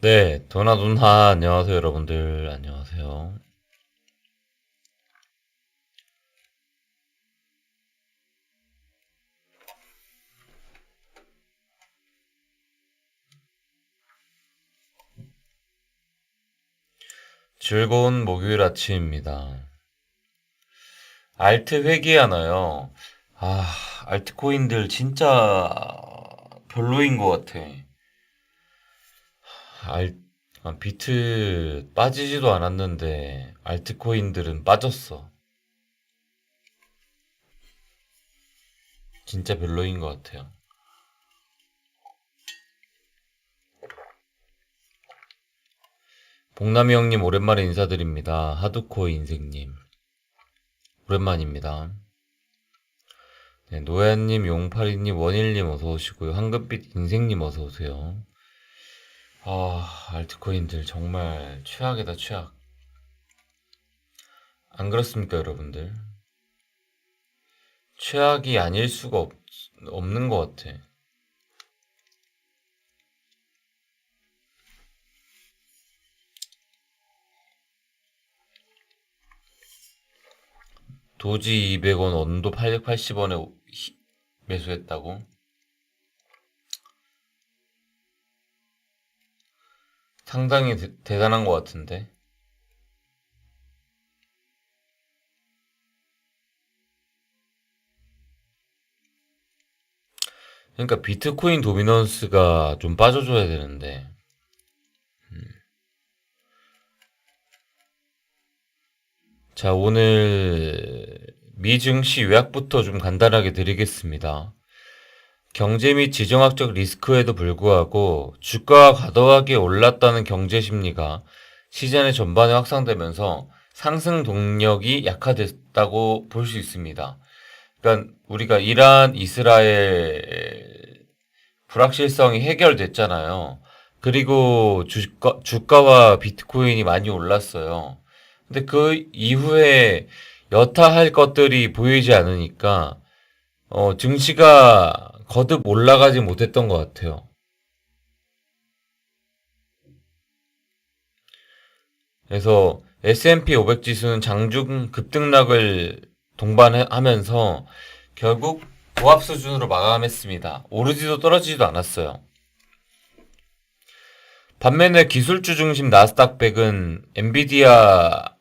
네, 도나 누나 안녕하세요, 여러분들. 안녕하세요. 즐거운 목요일 아침입니다. 알트 회귀하나요? 아, 알트코인들 진짜 별로인 것 같아. 알, 아, 비트 빠지지도 않았는데 알트코인들은 빠졌어. 진짜 별로인 것 같아요. 복남이 형님 오랜만에 인사드립니다. 하드코어 인생님. 오랜만입니다. 네, 노야님, 용파리님, 원일님 어서 오시고요. 황금빛 인생님 어서 오세요. 아, 알트코인들 정말 최악이다, 최악. 안 그렇습니까, 여러분들? 최악이 아닐 수가 없, 없는 것 같아. 도지 200원, 언도 880원에 매수했다고? 상당히 대, 대단한 것 같은데. 그러니까 비트코인 도미넌스가 좀 빠져줘야 되는데. 음. 자, 오늘 미 증시 요약부터 좀 간단하게 드리겠습니다. 경제 및 지정학적 리스크에도 불구하고 주가가 과도하게 올랐다는 경제 심리가 시장의 전반에 확산되면서 상승 동력이 약화됐다고 볼 수 있습니다. 그러니까 우리가 이란, 이스라엘 불확실성이 해결됐잖아요. 그리고 주가, 주가와 비트코인이 많이 올랐어요. 근데 그 이후에 여타할 것들이 보이지 않으니까 어, 증시가 거듭 올라가지 못했던 것 같아요. 그래서 S&P 500 지수는 장중 급등락을 동반하면서 결국 고압 수준으로 마감했습니다. 오르지도 떨어지지도 않았어요. 반면에 기술주 중심 나스닥 100은 엔비디아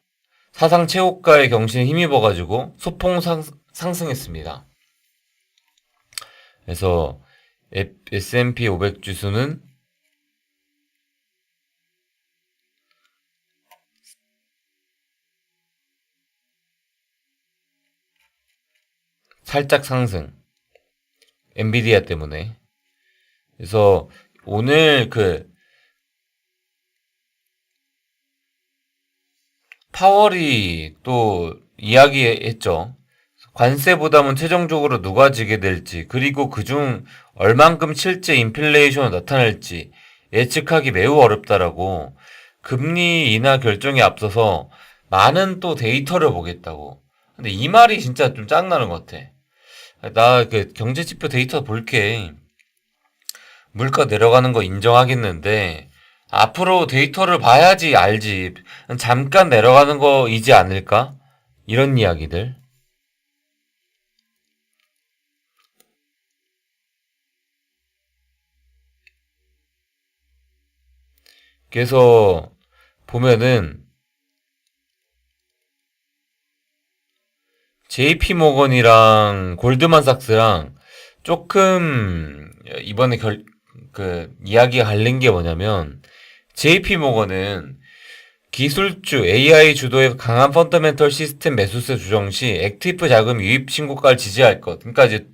사상 최고가의 경신에 힘입어가지고 소폭 상, 상승했습니다. 그래서 S&P 500 지수는 살짝 상승. 엔비디아 때문에. 그래서 오늘 그 파월이 또 이야기했죠. 관세 부담은 최종적으로 누가 지게 될지, 그리고 그중 얼만큼 실제 인플레이션이 나타날지 예측하기 매우 어렵다라고 금리 인하 결정에 앞서서 많은 또 데이터를 보겠다고. 근데 이 말이 진짜 좀 짱나는 것 같아. 나 그 경제 지표 데이터 볼게. 물가 내려가는 거 인정하겠는데, 앞으로 데이터를 봐야지 알지. 잠깐 내려가는 거이지 않을까? 이런 이야기들. 그래서 보면은 JP 모건이랑 골드만삭스랑 조금 이번에 결, 그 이야기가 갈린 게 뭐냐면 JP 모건은 기술주 AI 주도의 강한 펀더멘털 시스템 매수세 조정 시 액티브 자금 유입 신고가를 지지할 것. 그러니까 이제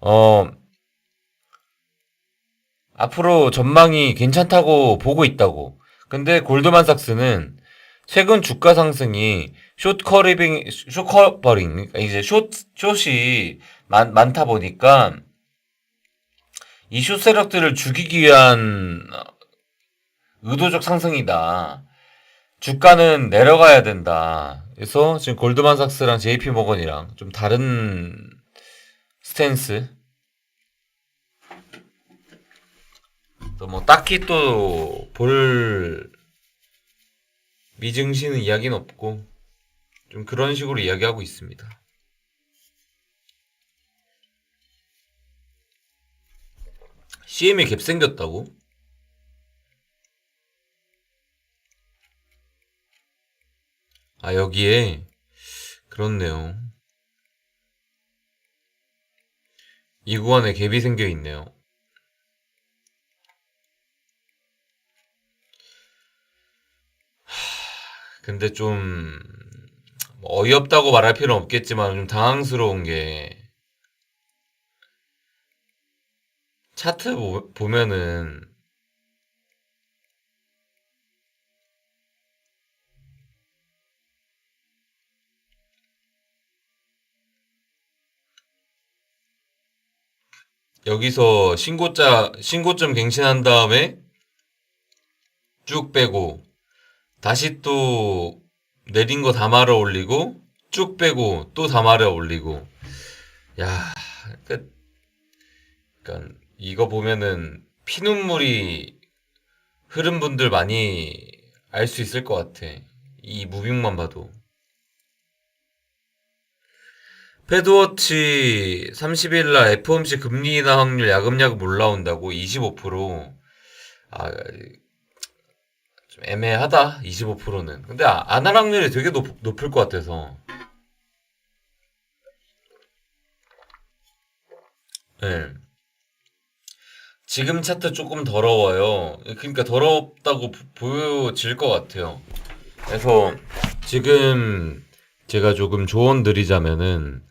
어 앞으로 전망이 괜찮다고 보고 있다고. 근데 골드만삭스는 최근 주가 상승이 숏 커리빙, 숏 커버링, 그러니까 이제 숏, 숏이 많, 많다 보니까 이 숏 세력들을 죽이기 위한 의도적 상승이다. 주가는 내려가야 된다. 그래서 지금 골드만삭스랑 JP 모건이랑 좀 다른 스탠스 또 뭐 딱히 또 볼 미증시는 이야기는 없고 좀 그런 식으로 이야기하고 있습니다. CM에 갭 생겼다고? 아 여기에 그렇네요. 이 구간에 갭이 생겨 있네요. 근데 좀뭐 어이없다고 말할 필요는 없겠지만 좀 당황스러운 게 차트 보, 보면은 여기서 신고자 신고점 갱신한 다음에 쭉 빼고 다시 또 내린 거다 말아 올리고 쭉 빼고 또다 말아 올리고 야, 그, 그러니까 이거 보면은 피눈물이 흐른 분들 많이 알 수 있을 것 같아. 이 무빙만 봐도. 패드워치 30일 날 FOMC 금리 인하 확률 야금야금 올라온다고 25%. 아, 좀 애매하다. 25%는. 근데 아- 안할 확률이 되게 높, 높을 것 같아서. 네. 지금 차트 조금 더러워요. 그러니까 더럽다고 보- 보여질 것 같아요. 그래서 지금 제가 조금 조언 드리자면은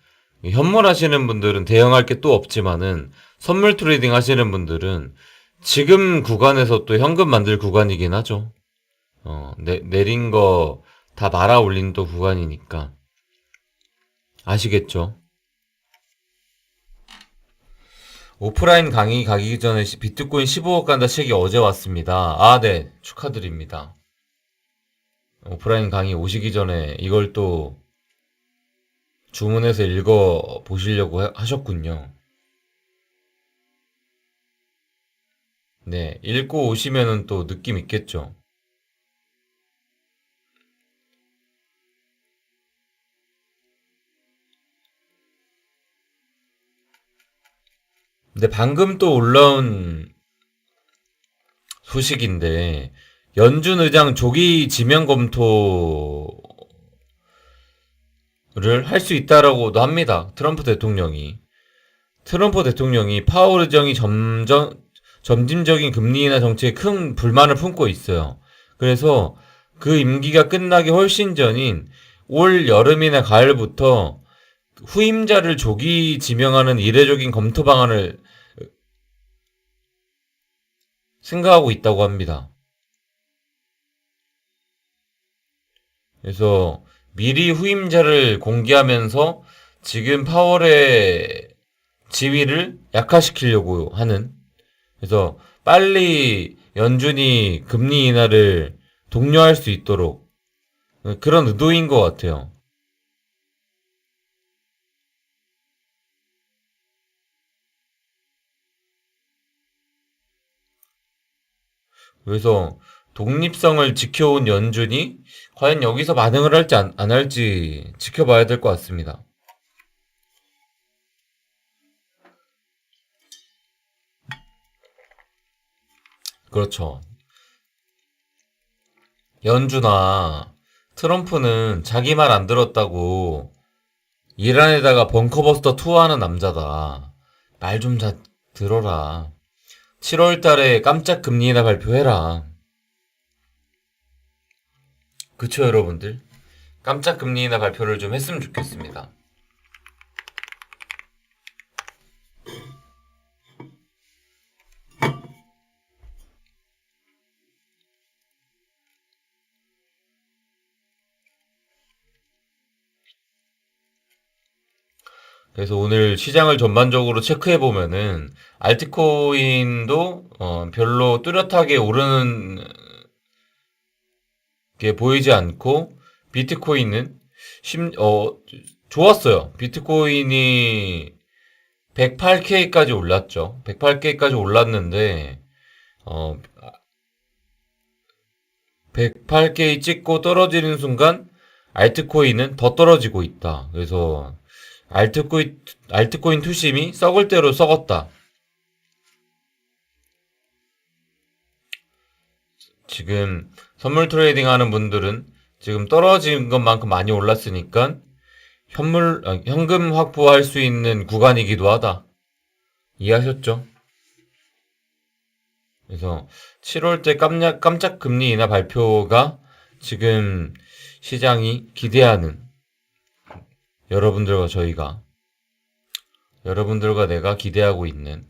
현물 하시는 분들은 대응할 게 또 없지만은 선물 트레이딩 하시는 분들은 지금 구간에서 또 현금 만들 구간이긴 하죠. 어, 내, 내린 거 다 말아 올린 또 구간이니까. 아시겠죠? 오프라인 강의 가기 전에 시- 비트코인 15억 간다 책이 어제 왔습니다. 아, 네. 축하드립니다. 오프라인 강의 오시기 전에 이걸 또 주문해서 읽어 보시려고 하- 하셨군요. 네. 읽고 오시면은 또 느낌 있겠죠. 근데 방금 또 올라온 소식인데 연준 의장 조기 지명 검토를 할 수 있다라고도 합니다. 트럼프 대통령이. 트럼프 대통령이 파월 의장이 점점 점진적인 금리 인하 정책에 큰 불만을 품고 있어요. 그래서 그 임기가 끝나기 훨씬 전인 올 여름이나 가을부터 후임자를 조기 지명하는 이례적인 검토 방안을 생각하고 있다고 합니다. 그래서 미리 후임자를 공개하면서 지금 파월의 지위를 약화시키려고 하는 그래서 빨리 연준이 금리 인하를 독려할 수 있도록 그런 의도인 것 같아요. 그래서 독립성을 지켜온 연준이 과연 여기서 반응을 할지 안, 안 할지 지켜봐야 될 것 같습니다. 그렇죠. 연준아, 트럼프는 자기 말 안 들었다고 이란에다가 벙커버스터 투하하는 남자다. 말 좀 잘 들어라. 7월 달에 깜짝 금리 인하 발표해라. 그쵸, 여러분들? 깜짝 금리 인하 발표를 좀 했으면 좋겠습니다. 그래서 오늘 시장을 전반적으로 체크해 보면은 알트코인도 어, 별로 뚜렷하게 오르는 게 보이지 않고 비트코인은 심, 어, 좋았어요. 비트코인이 108K까지 올랐죠. 108K까지 올랐는데 어, 108K 찍고 떨어지는 순간 알트코인은 더 떨어지고 있다. 그래서 알트코인, 알트코인 투심이 썩을 대로 썩었다. 지금 선물 트레이딩 하는 분들은 지금 떨어진 것만큼 많이 올랐으니까 현물, 아, 현금 확보할 수 있는 구간이기도 하다. 이해하셨죠? 그래서 7월 때 깜짝, 깜짝 금리 인하 발표가 지금 시장이 기대하는 여러분들과 저희가 여러분들과 내가 기대하고 있는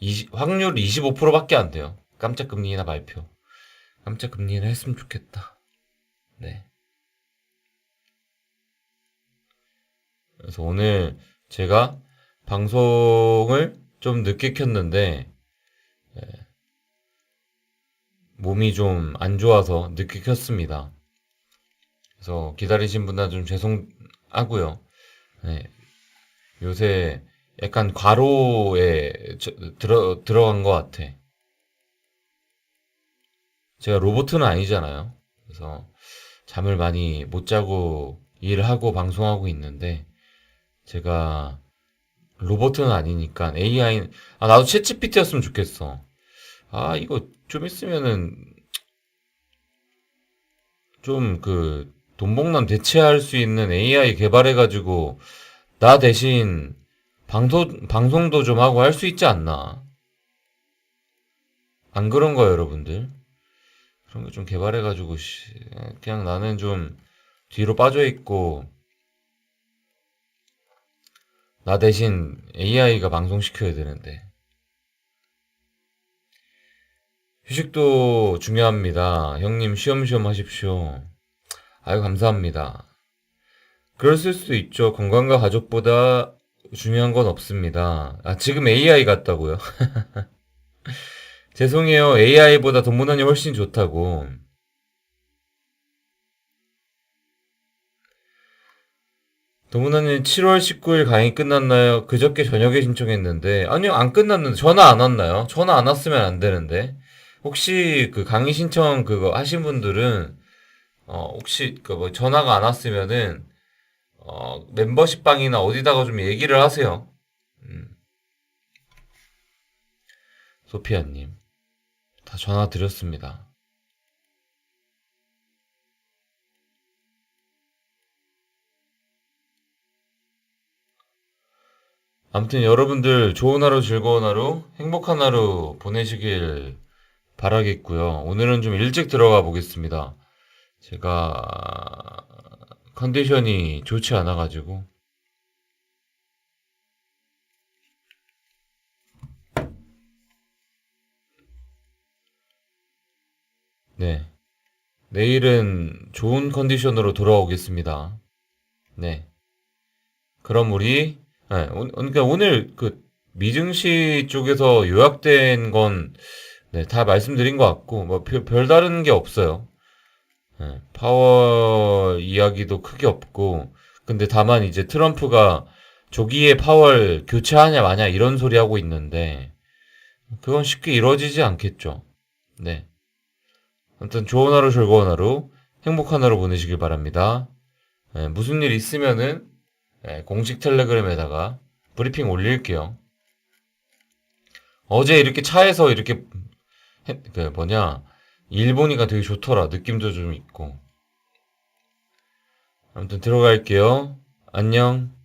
때20 확률 25%밖에 안 돼요. 깜짝 금리 인하 발표. 깜짝 금리 인하 했으면 좋겠다. 네. 그래서 오늘 제가 방송을 좀 늦게 켰는데 예, 몸이 좀 안 좋아서 늦게 켰습니다. 그래서 기다리신 분들 좀 죄송하고요. 네, 요새 약간 과로에 저- 들어 들어간 것 같아. 제가 로봇은 아니잖아요. 그래서 잠을 많이 못 자고 일하고 방송하고 있는데 제가 로봇은 아니니까 AI 아 나도 챗GPT였으면 좋겠어. 아 이거 좀 있으면은 좀 그 돈봉남 대체할 수 있는 AI 개발해가지고 나 대신 방송 방송도 좀 하고 할 수 있지 않나? 안 그런가요, 여러분들? 그런 거 좀 개발해가지고 씨, 그냥 나는 좀 뒤로 빠져 있고 나 대신 AI가 방송시켜야 되는데. 휴식도 중요합니다. 형님 쉬엄쉬엄 하십시오. 아유, 감사합니다. 그랬을 수도 있죠. 건강과 가족보다 중요한 건 없습니다. 아, 지금 AI 같다고요? 죄송해요. AI보다 돈문화이 훨씬 좋다고. 도문화님 7월 19일 강의 끝났나요? 그저께 저녁에 신청했는데 아니요 안 끝났는데 전화 안 왔나요? 전화 안 왔으면 안 되는데 혹시 그 강의 신청 그거 하신 분들은 어 혹시 그 뭐 전화가 안 왔으면은 어 멤버십 방이나 어디다가 좀 얘기를 하세요. 음. 소피아님 다 전화 드렸습니다. 아무튼 여러분들 좋은 하루 즐거운 하루 행복한 하루 보내시길 바라겠고요. 오늘은 좀 일찍 들어가 보겠습니다. 제가 컨디션이 좋지 않아 가지고 네. 내일은 좋은 컨디션으로 돌아오겠습니다. 네. 그럼 우리 네, 오- 그러니까 오늘 그 미증시 쪽에서 요약된 건 네, 다 말씀드린 것 같고 뭐 별, 별다른 게 없어요. 네, 파월 이야기도 크게 없고 근데 다만 이제 트럼프가 조기에 파월 교체하냐 마냐 이런 소리 하고 있는데 그건 쉽게 이루어지지 않겠죠. 네. 아무튼 좋은 하루 즐거운 하루 행복한 하루 보내시길 바랍니다. 네, 무슨 일 있으면은 네, 공식 텔레그램에다가 브리핑 올릴게요. 어제 이렇게 차에서 이렇게 해- 그 뭐냐 일본이가 되게 좋더라. 느낌도 좀 있고. 아무튼 들어갈게요. 안녕.